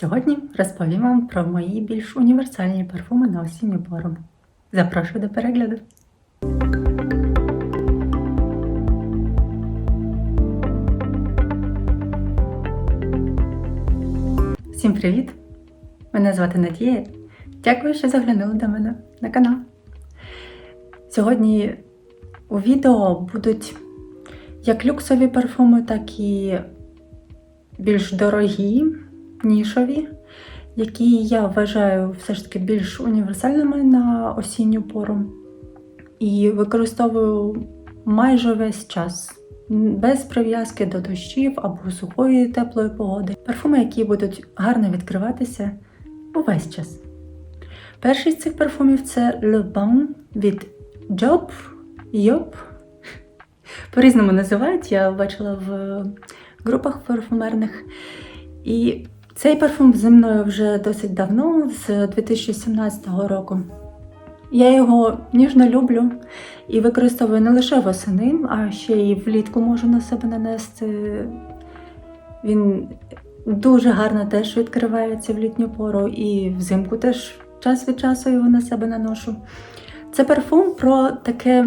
Сьогодні розповім вам про мої більш універсальні парфуми на осінню пору. Запрошую до перегляду. Всім привіт! Мене звати Надія. Дякую, що заглянули до мене на канал. Сьогодні у відео будуть як люксові парфуми, так і більш дорогі, нішові, які я вважаю все ж таки більш універсальними на осінню пору. І використовую майже весь час, без прив'язки до дощів або сухої теплої погоди. Парфуми, які будуть гарно відкриватися увесь час. Перший з цих парфумів це Le Bon від Job Yop. По-різному називають, я бачила в групах парфумерних. І цей парфум зі мною вже досить давно, з 2017 року. Я його ніжно люблю і використовую не лише восени, а ще й влітку можу на себе нанести. Він дуже гарно теж відкривається в літню пору, і взимку теж час від часу його на себе наношу. Це парфум про таке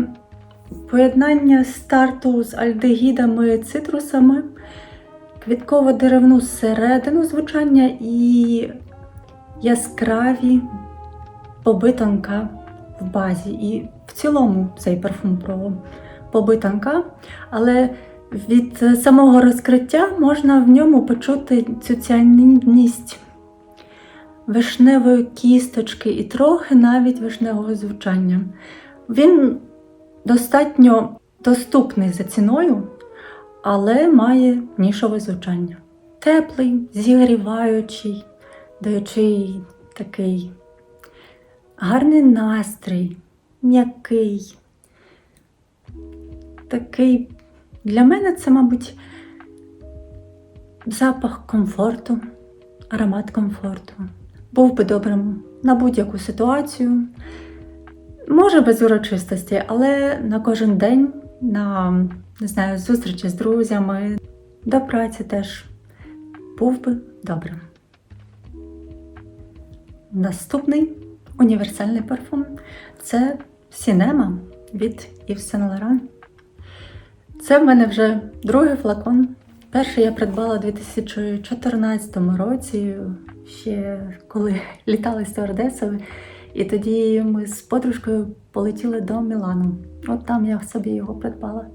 поєднання старту з альдегідами, цитрусами, квітково-деревну середину звучання і яскраві побитанка в базі. І в цілому цей парфум про побитанка, але від самого розкриття можна в ньому почути цю цянність вишневої кісточки і трохи навіть вишневого звучання. Він достатньо доступний за ціною, але має нішове звучання. Теплий, зігріваючий, даючий такий гарний настрій, м'який. Такий для мене це, мабуть, запах комфорту, аромат комфорту. Був би добрим на будь-яку ситуацію. Може, без урочистості, але на кожен день, на не знаю, зустрічі з друзями, до праці теж був би добрим. Наступний універсальний парфум це Сінема від Yves Saint Laurent. Це в мене вже другий флакон. Перший я придбала у 2014 році, ще коли літали стюардесою. І тоді ми з подружкою полетіли до Мілану. От там я собі його придбала.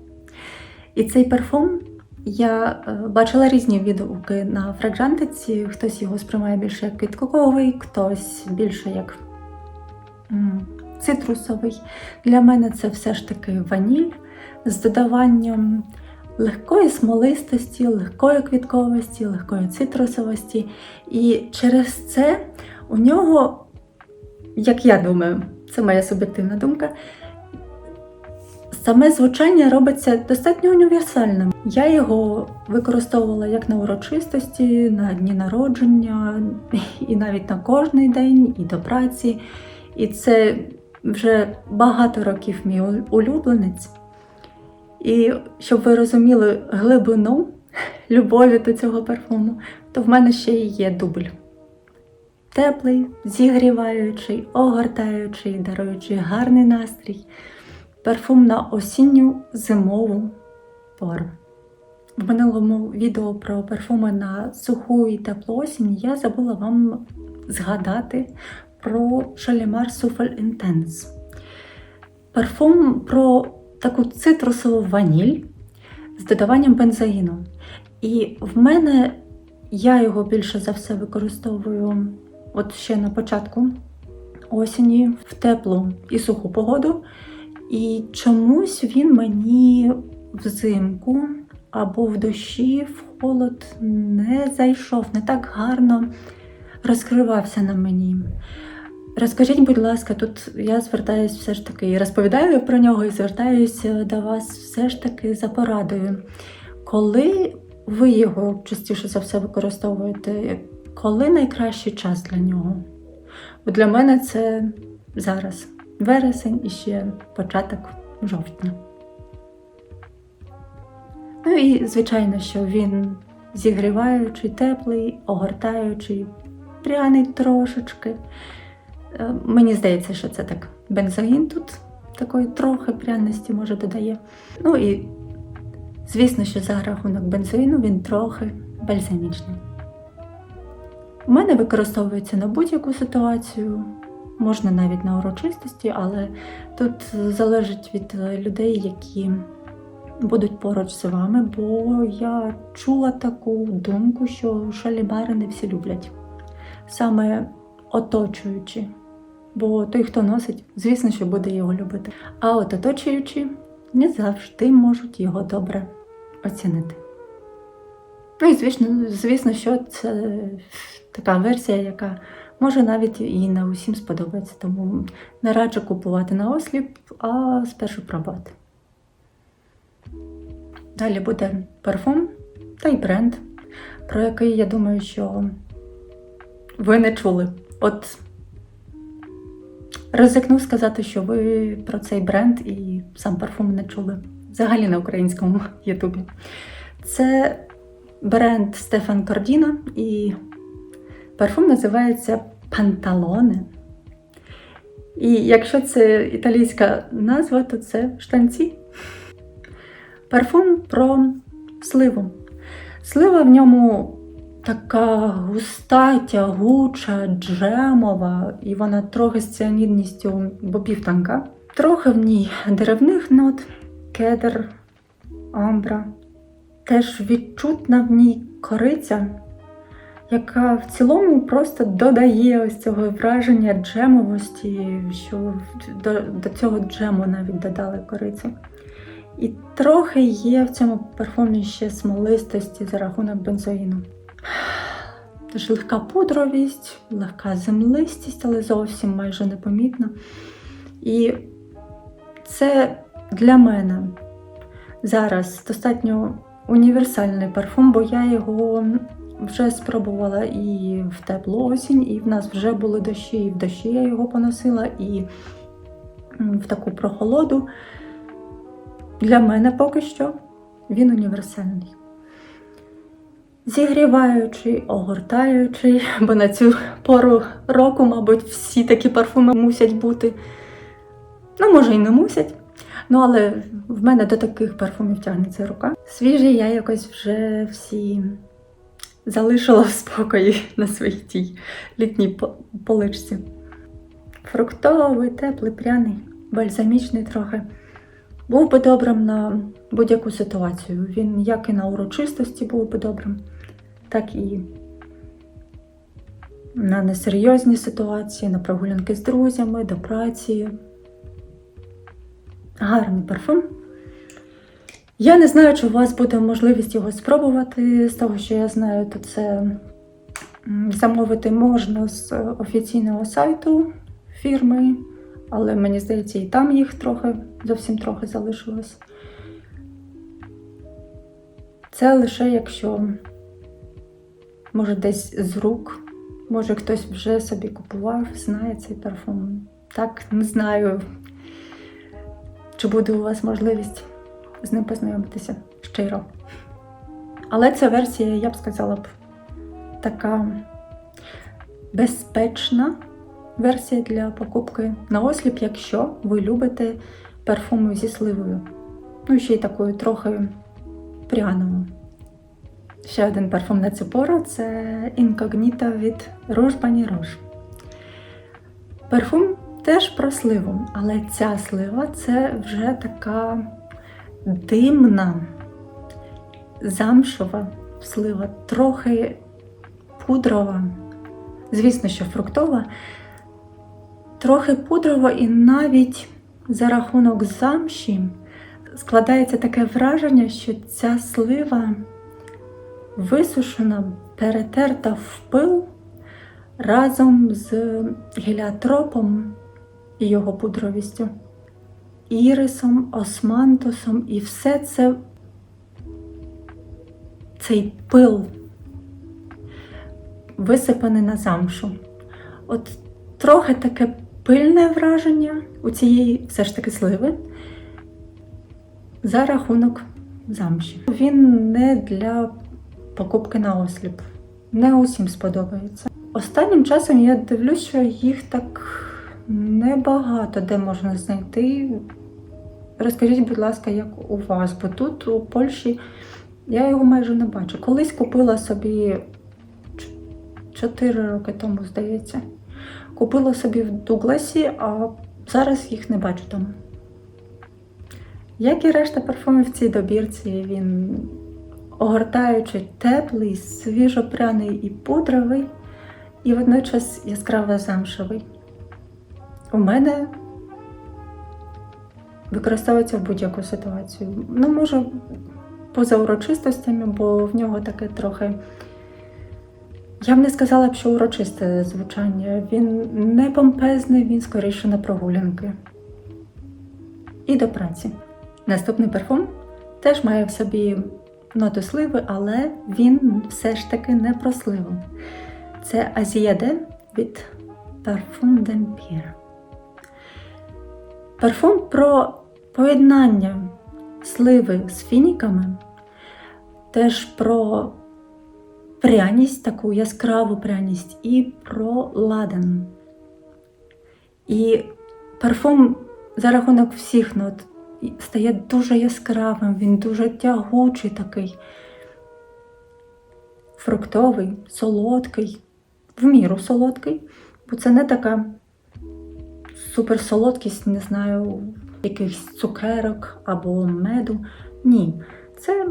І цей парфум я е, бачила різні відгуки на фраджантиці. Хтось його сприймає більше як квітковий, хтось більше як цитрусовий. Для мене це все ж таки ваніль з додаванням легкої смолистості, легкої квітковості, легкої цитрусовості. І через це у нього як я думаю, це моя суб'єктивна думка. Саме звучання робиться достатньо універсальним. Я його використовувала як на урочистості, на дні народження, і навіть на кожний день, і до праці. І це вже багато років мій улюбленець. І щоб ви розуміли глибину любові до цього парфуму, то в мене ще й є дубль. Теплий, зігріваючий, огортаючий, даруючий гарний настрій, парфум на осінню зимову пору. В минулому відео про парфуми на суху і теплу осінь я забула вам згадати про Shalimar Souffle Intense. Парфум про таку цитрусову ваніль з додаванням бензоїну. І в мене я його більше за все використовую от ще на початку осені в теплу і суху погоду. І чомусь він мені взимку або в дощі, в холод не зайшов, не так гарно розкривався на мені. Розкажіть, будь ласка, тут я звертаюся все ж таки і розповідаю про нього і звертаюся до вас все ж таки за порадою. Коли ви його частіше за все використовуєте, коли найкращий час для нього? Бо для мене це зараз вересень і ще початок жовтня. Ну і звичайно, що він зігріваючий, теплий, огортаючий, пряний трошечки. Е, Мені здається, що це так. Бензогін тут такої трохи пряності може додає. Ну і звісно, що за рахунок бензоїну він трохи бальзамічний. У мене використовується на будь-яку ситуацію, можна навіть на урочистості, але тут залежить від е, людей, які будуть поруч з вами, бо я чула таку думку, що шалібари не всі люблять. Саме оточуючи. Бо той, хто носить, звісно, що буде його любити. А от оточуючі не завжди можуть його добре оцінити. Ну і звісно, звісно, що це така версія, яка може навіть і не усім сподобається, тому не раджу купувати на осліп, а спершу пробувати. Далі буде парфум та й бренд, про який я думаю, що ви не чули. От ризикну сказати, що ви про цей бренд і сам парфум не чули. Взагалі на українському Ютубі. Це бренд Стефан Кордіно і парфум називається Панталоне. І якщо це італійська назва, то це штанці. Парфум про сливу. Слива в ньому така густа, тягуча, джемова, і вона трохи з ціанідністю бобів тонка. Трохи в ній деревних нот, кедр, амбра. Теж відчутна в ній кориця, яка в цілому просто додає ось цього враження джемовості, що до, до цього джему навіть додали корицю. І трохи є в цьому парфумі ще смолистості за рахунок бензоїну. Тож легка пудровість, легка землистість, але зовсім майже непомітна. І це для мене зараз достатньо універсальний парфум, бо я його вже спробувала і в теплу осінь, і в нас вже були дощі, і в дощі я його поносила, і в таку прохолоду. Для мене поки що він універсальний. Зігріваючий, огортаючий, бо на цю пору року, мабуть, всі такі парфуми мусять бути. Ну, може, і не мусять. Ну, але в мене до таких парфумів тягнеться рука. Свіжі я якось вже всі залишила в спокої на своїй тій літній поличці. Фруктовий, теплий, пряний, бальзамічний трохи. Був би добрим на будь-яку ситуацію. Він як і на урочистості був би добрим, так і на несерйозні ситуації, на прогулянки з друзями, до праці. Гарний парфум. Я не знаю, чи у вас буде можливість його спробувати. З того, що я знаю, то це замовити можна з е, офіційного сайту фірми, але мені здається, і там їх трохи, зовсім трохи залишилось. Це лише якщо, може, десь з рук, може хтось вже собі купував, знає цей парфум. Так, не знаю, чи буде у вас можливість з ним познайомитися щиро. Але ця версія, я б сказала б, така безпечна версія для покупки на осліп, якщо ви любите парфуми зі сливою. Ну, ще й такою трохи пряною. Ще один парфум на цю пору це інкогніта від Rouge Bunny Rouge. Парфум теж про сливу, але ця слива це вже така димна, замшова слива, трохи пудрова. Звісно, що фруктова, трохи пудрова і навіть за рахунок замші складається таке враження, що ця слива висушена, перетерта в пил разом з геліотропом і його пудровістю, ірисом, османтусом, і все це цей пил висипаний на замшу. От трохи таке пильне враження у цієї все ж таки сливи за рахунок замші. Він не для покупки на осліп. Не усім сподобається. Останнім часом я дивлюсь, що їх так небагато де можна знайти. Розкажіть, будь ласка, як у вас, бо тут у Польщі я його майже не бачу. Колись купила собі 4 роки тому, здається. Купила собі в Дугласі, а зараз їх не бачу там. Як і решта парфумів в цій добірці, він огортаючи теплий, свіжопряний і пудровий, і водночас яскраво замшевий. У мене використовується в будь-яку ситуацію. Ну, може, поза урочистостями, бо в нього таке трохи. Я б не сказала б, що урочисте звучання. Він не помпезний, він скоріше на прогулянки. І до праці. Наступний парфум теж має в собі ноту сливи, але він все ж таки не про сливу. Це Азіаде від Parfum d'Empire. Парфум про поєднання сливи з фініками, теж про пряність, таку яскраву пряність, і про ладан. І парфум за рахунок всіх нот стає дуже яскравим, він дуже тягучий такий, фруктовий, солодкий, в міру солодкий, бо це не така суперсолодкість, не знаю, якихось цукерок або меду. Ні, це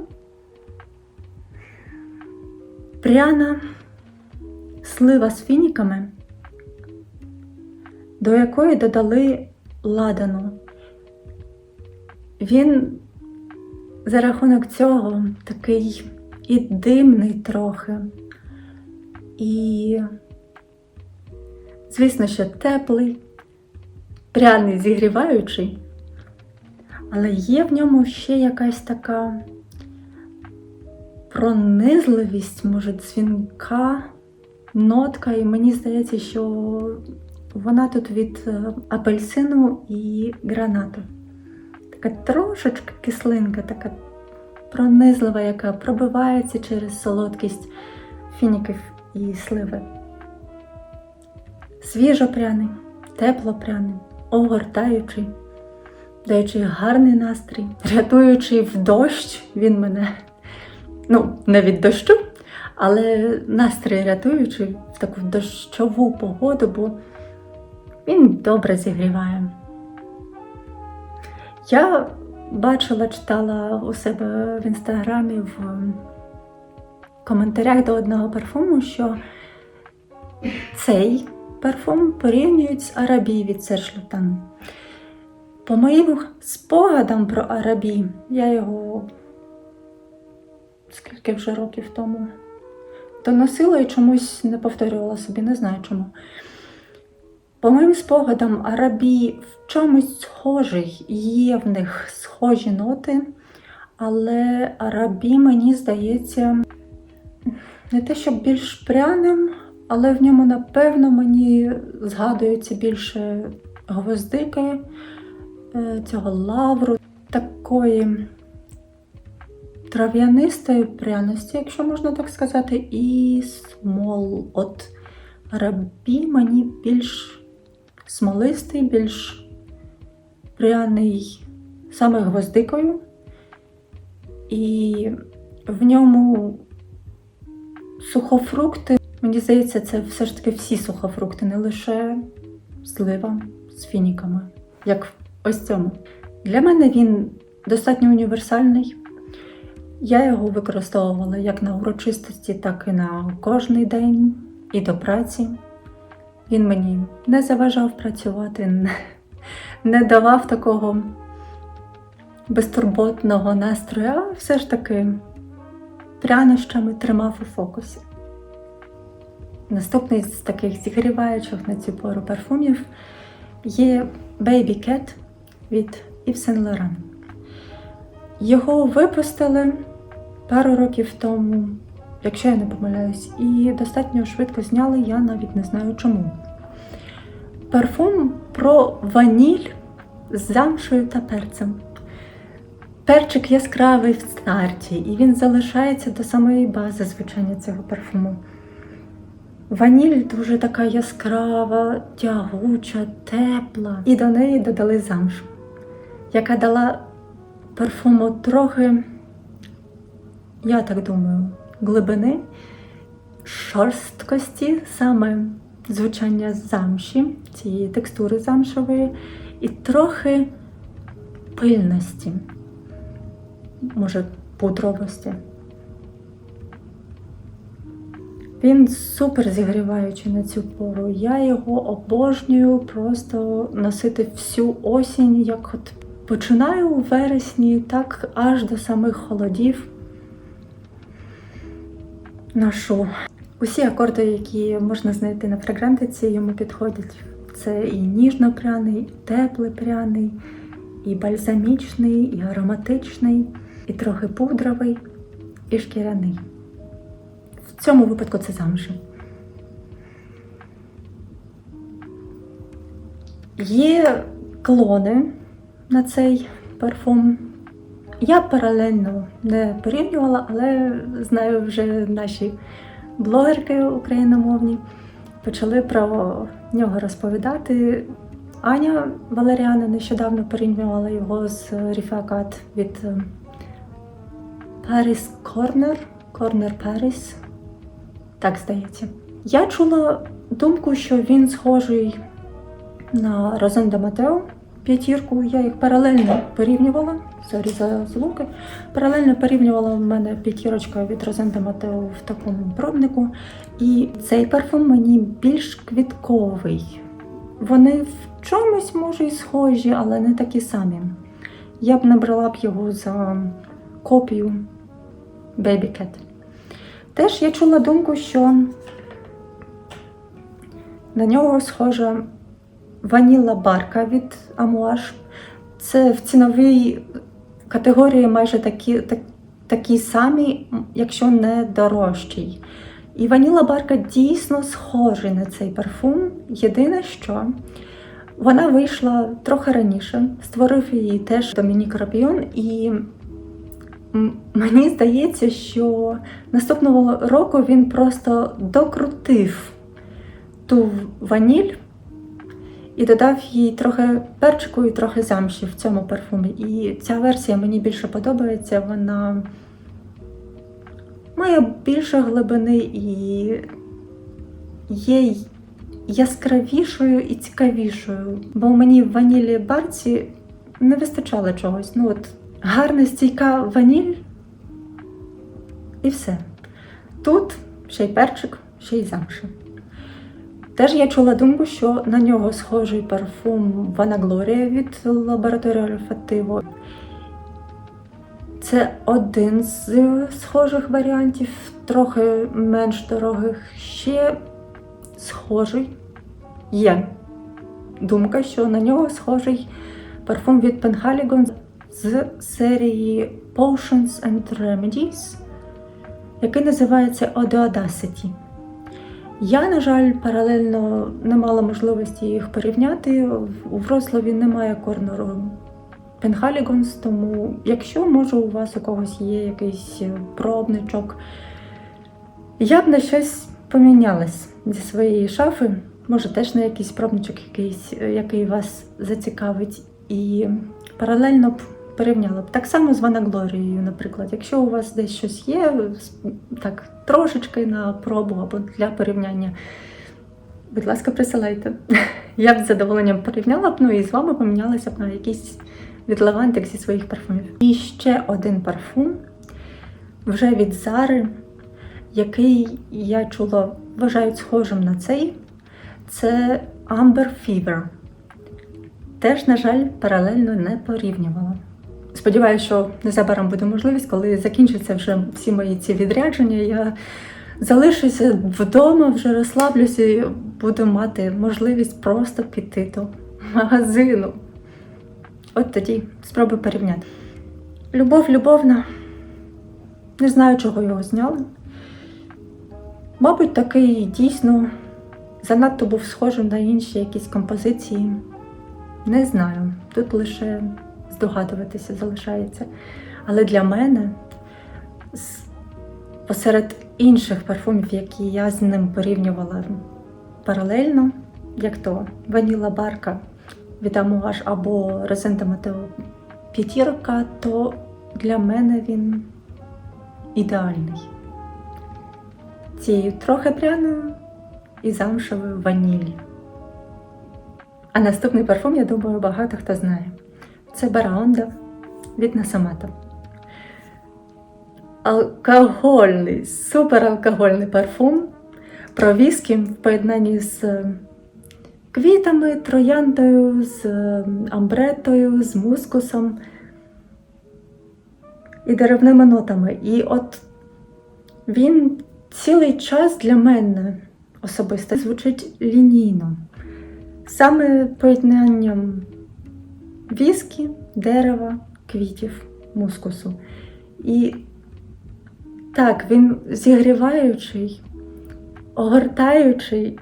пряна слива з фініками, до якої додали ладану. Він за рахунок цього такий і димний трохи, і, звісно, що теплий, пряний, зігріваючий, але є в ньому ще якась така пронизливість, може, дзвінка, нотка, і мені здається, що вона тут від е, апельсину і гранату. Така трошечки кислинка, така пронизлива, яка пробивається через солодкість фініків і сливи. Свіжопряний, теплопряний, огортаючий, даючи гарний настрій, рятуючи в дощ, він мене, ну, не від дощу, але настрій рятуючи в таку дощову погоду, бо він добре зігріває. Я бачила, читала у себе в інстаграмі в коментарях до одного парфуму, що цей парфум порівнюють з Арабі від Сершлютан. По моїм спогадам про Арабі, я його скільки вже років тому доносила і чомусь не повторювала собі, не знаю чому. По моїм спогадам, арабі в чомусь схожий, є в них схожі ноти, але арабі, мені здається, не те, щоб більш пряним, але в ньому, напевно, мені згадується більше гвоздики, е, цього лавру, такої трав'янистої пряності, якщо можна так сказати, і смол. От арабі мені більш смолистий, більш пряний саме гвоздикою, і в ньому сухофрукти, мені здається, це все ж таки всі сухофрукти, не лише слива з фініками, як ось цьому. Для мене він достатньо універсальний. Я його використовувала як на урочистості, так і на кожний день, і до праці. Він мені не заважав працювати, не, давав такого безтурботного настрою, а все ж таки прянощами тримав у фокусі. Наступний з таких зігріваючих на цю пору парфумів є Baby Cat від Yves Saint Laurent. Його випустили пару років тому якщо я не помиляюсь, і достатньо швидко зняли, я навіть не знаю чому. Парфум про ваніль з замшою та перцем. Перчик яскравий в старті, і він залишається до самої бази звучання цього парфуму. Ваніль дуже така яскрава, тягуча, тепла. І до неї додали замшу, яка дала парфуму трохи, я так думаю, глибини, шорсткості, саме звучання замші, цієї текстури замшової, і трохи пильності, може, пудровості. Він супер зігріваючий на цю пору. Я його обожнюю просто носити всю осінь, як от починаю у вересні, так аж до самих холодів ношу. Усі акорди, які можна знайти на фрагрантиці, йому підходять. Це і ніжно-пряний, і теплий пряний, і бальзамічний, і ароматичний, і трохи пудровий, і шкіряний. В цьому випадку це замші. Є клони на цей парфум. Я паралельно не порівнювала, але знаю вже наші блогерки україномовні почали про нього розповідати. Аня Валеріана нещодавно порівнювала його з Ріфакат від е, Paris Corner, Corner Paris. Так здається. Я чула думку, що він схожий на Розенда Матео п'ятірку. Я їх паралельно порівнювала. Сорі за звуки. Паралельно порівнювала в мене п'ятірочка від Розенда Матео в такому пробнику. І цей парфум мені більш квітковий. Вони в чомусь, може, і схожі, але не такі самі. Я б не брала б його за копію Baby Cat. Теж я чула думку, що на нього схожа ваніла барка від Амуаш. Це в ціновій категорії майже такі, так, такі самі, якщо не дорожчий. І ваніла барка дійсно схожий на цей парфум. Єдине, що вона вийшла трохи раніше, створив її теж Домінік Рапіон, і мені здається, що наступного року він просто докрутив ту ваніль і додав їй трохи перчику і трохи замші в цьому парфумі. І ця версія мені більше подобається. Вона має більше глибини і є яскравішою і цікавішою. Бо мені в ванілі барці не вистачало чогось. Ну от гарна стійка ваніль і все. Тут ще й перчик, ще й замша. Теж я чула думку, що на нього схожий парфум Вана Глорія від лабораторії Ольфативо. Це один з схожих варіантів, трохи менш дорогих. Ще схожий є думка, що на нього схожий парфум від Penhaligon з серії Potions and Remedies, який називається Odeodacity. Я, на жаль, паралельно не мала можливості їх порівняти. У Вроцлаві немає корнеру Пенхалігонс, тому якщо може у вас у когось є якийсь пробничок, я б на щось помінялась зі своєї шафи. Може, теж на якийсь пробничок, якийсь, який вас зацікавить, і паралельно б порівняла б. Так само з Ванаглорією, наприклад. Якщо у вас десь щось є, так трошечки на пробу або для порівняння, будь ласка, присилайте. Я б з задоволенням порівняла б, ну і з вами помінялася б на якийсь відливантик зі своїх парфумів. І ще один парфум вже від Зари, який я чула, вважають схожим на цей. Це Amber Fever. Теж, на жаль, паралельно не порівнювала. Сподіваюся, що незабаром буде можливість, коли закінчаться вже всі мої ці відрядження. Я залишуся вдома, вже розслаблюся і буду мати можливість просто піти до магазину. От тоді спробую порівняти. Любов любовна. Не знаю, чого його зняли. Мабуть, такий дійсно занадто був схожим на інші якісь композиції. Не знаю. Тут лише здогадуватися залишається. Але для мене посеред інших парфумів, які я з ним порівнювала паралельно, як то Ваніла Барка від Амуаш або Розента Матео П'ятірка, то для мене він ідеальний. Цією трохи пряною і замшевою ванілі. А наступний парфум, я думаю, багато хто знає. Це Бараонда від Насамата. Алкогольний, супералкогольний парфум про віскі в поєднанні з квітами, трояндою, з амбретою, з мускусом і деревними нотами. І от він цілий час для мене особисто звучить лінійно. Саме поєднанням віскі, дерева, квітів, мускусу. І так, він зігріваючий, огортаючий,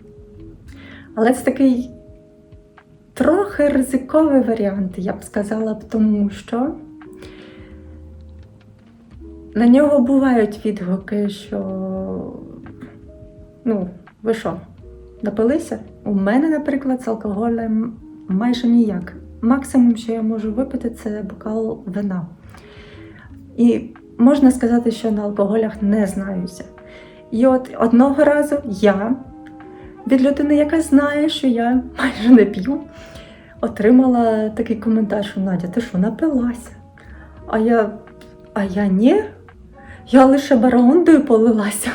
але це такий трохи ризиковий варіант, я б сказала тому що на нього бувають відгуки, що ну, ви що, напилися? У мене, наприклад, з алкоголем майже ніяк. Максимум, що я можу випити, це бокал вина. І можна сказати, що на алкоголях не знаюся. І от одного разу я від людини, яка знає, що я майже не п'ю, отримала такий коментар, що Надя, ти що напилася? А я, а я ні, я лише барондою полилася.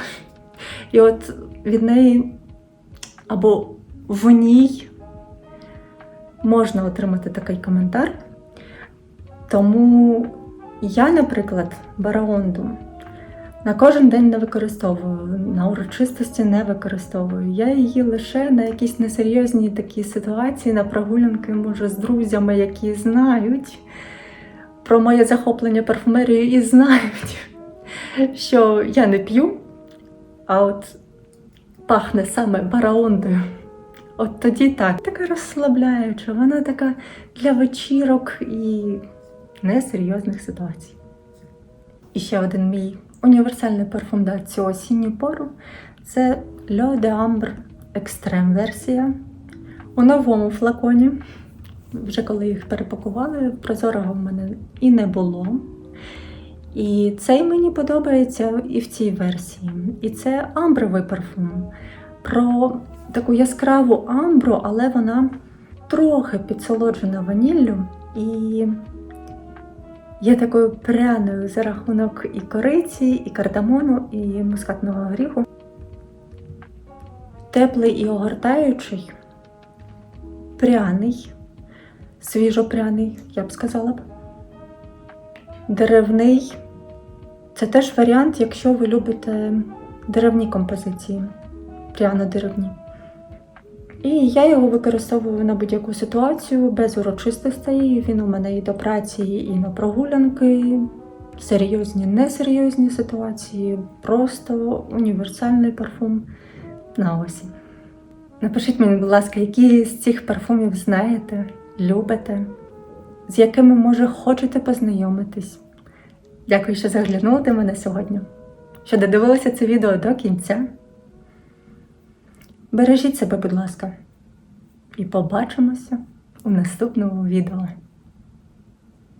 І от від неї або в ній можна отримати такий коментар. Тому я, наприклад, бараонду на кожен день не використовую, на урочистості не використовую. Я її лише на якісь несерйозні такі ситуації, на прогулянки, може, з друзями, які знають про моє захоплення парфумерією і знають, що я не п'ю, а от пахне саме бараондою. От тоді так, така розслабляюча, вона така для вечірок і несерйозних ситуацій. І ще один мій універсальний парфум на цю осінню пору це L'Eau de Ambre Extreme версія у новому флаконі. Вже коли їх перепакували, прозорого в мене і не було. І цей мені подобається і в цій версії. І це амбровий парфум. Про таку яскраву амбру, але вона трохи підсолоджена ваніллю і є такою пряною за рахунок і кориці, і кардамону, і мускатного горіху. Теплий і огортаючий, пряний, свіжопряний, я б сказала б. Деревний. Це теж варіант, якщо ви любите деревні композиції, пряно-деревні. І я його використовую на будь-яку ситуацію без урочистостей. Він у мене і до праці, і на прогулянки, серйозні, несерйозні ситуації, просто універсальний парфум на осінь. Напишіть мені, будь ласка, які з цих парфумів знаєте, любите, з якими, може, хочете познайомитись. Дякую, що заглянули до мене сьогодні, що додивилися це відео до кінця. Бережіть себе, будь ласка, і побачимося у наступному відео.